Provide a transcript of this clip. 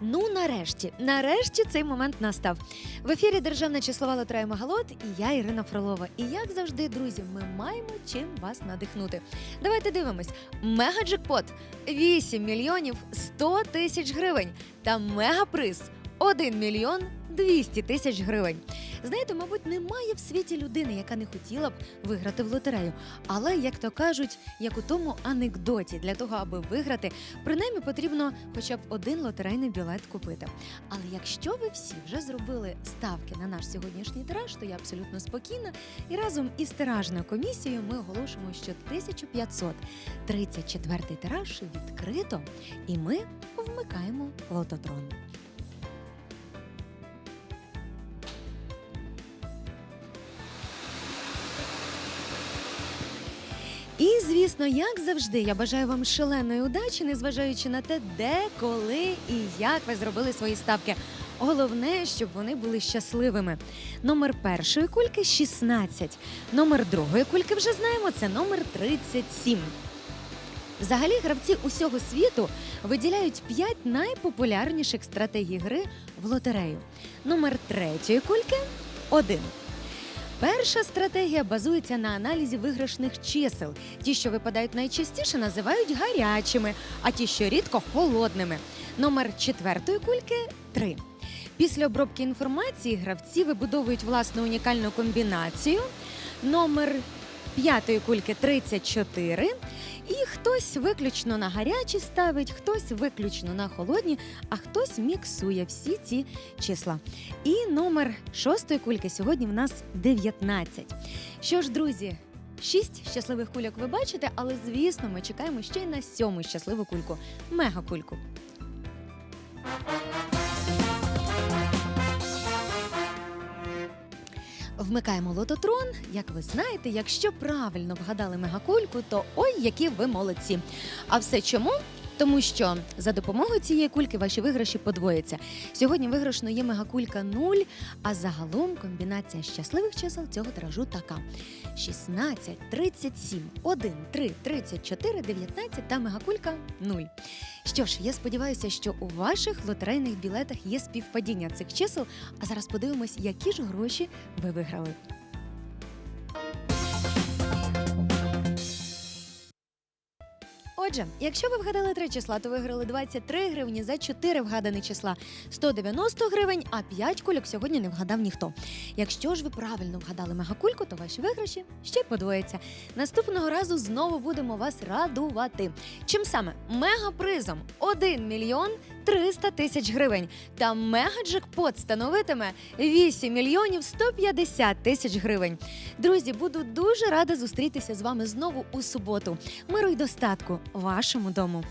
Ну, нарешті, нарешті цей момент настав. В ефірі Державна числова лотерея Магалот і я, Ірина Фролова. І як завжди, друзі, ми маємо чим вас надихнути. Давайте дивимось. Мегаджекпот 8 мільйонів 100 тисяч гривень та мегаприз 1 мільйон 200 тисяч гривень. Знаєте, мабуть, немає в світі людини, яка не хотіла б виграти в лотерею. Але, як то кажуть, як у тому анекдоті, для того, аби виграти, принаймні потрібно хоча б один лотерейний білет купити. Але якщо ви всі вже зробили ставки на наш сьогоднішній тираж, то я абсолютно спокійна. І разом із тиражною комісією ми оголошуємо, що 1534 тираж відкрито, і ми вмикаємо лототрон. Звісно, як завжди, я бажаю вам шаленої удачі, незважаючи на те, де, коли і як ви зробили свої ставки. Головне, щоб вони були щасливими. Номер першої кульки 16. Номер другої кульки вже знаємо. Це номер 37. Взагалі, гравці усього світу виділяють 5 найпопулярніших стратегій гри в лотерею. Номер третьої кульки 1. Перша стратегія базується на аналізі виграшних чисел. Ті, що випадають найчастіше, називають гарячими, а ті, що рідко холодними. Номер четвертої кульки три. Після обробки інформації гравці вибудовують власну унікальну комбінацію. Номер п'ятої кульки 34. І хтось виключно на гарячі ставить, хтось виключно на холодні, а хтось міксує всі ці числа. І номер шостої кульки сьогодні в нас 19. Що ж, друзі, шість щасливих кульок ви бачите, але звісно, ми чекаємо ще й на сьому щасливу кульку мегакульку. Вмикаємо лототрон. Як ви знаєте, якщо правильно вгадали мегакульку, то ой, які ви молодці. А все чому? Тому що за допомогою цієї кульки ваші виграші подвояться. Сьогодні виграшно є мегакулька 0, а загалом комбінація щасливих чисел цього тиражу така: 16, 37, 1, 3, 34, 19 та мегакулька 0. Що ж, я сподіваюся, що у ваших лотерейних білетах є співпадіння цих чисел. А зараз подивимось, які ж гроші ви виграли. Отже, якщо ви вгадали три числа, то виграли 23 гривні за 4 вгадані числа 190 гривень, а 5 кульок сьогодні не вгадав ніхто. Якщо ж ви правильно вгадали мегакульку, то ваші виграші ще подвояться. Наступного разу знову будемо вас радувати. Чим саме мегапризом 1 мільйон 300 тисяч гривень та мегаджекпот становитиме 8 мільйонів 150 тисяч гривень. Друзі, буду дуже рада зустрітися з вами знову у суботу. Миру й достатку вашому дому.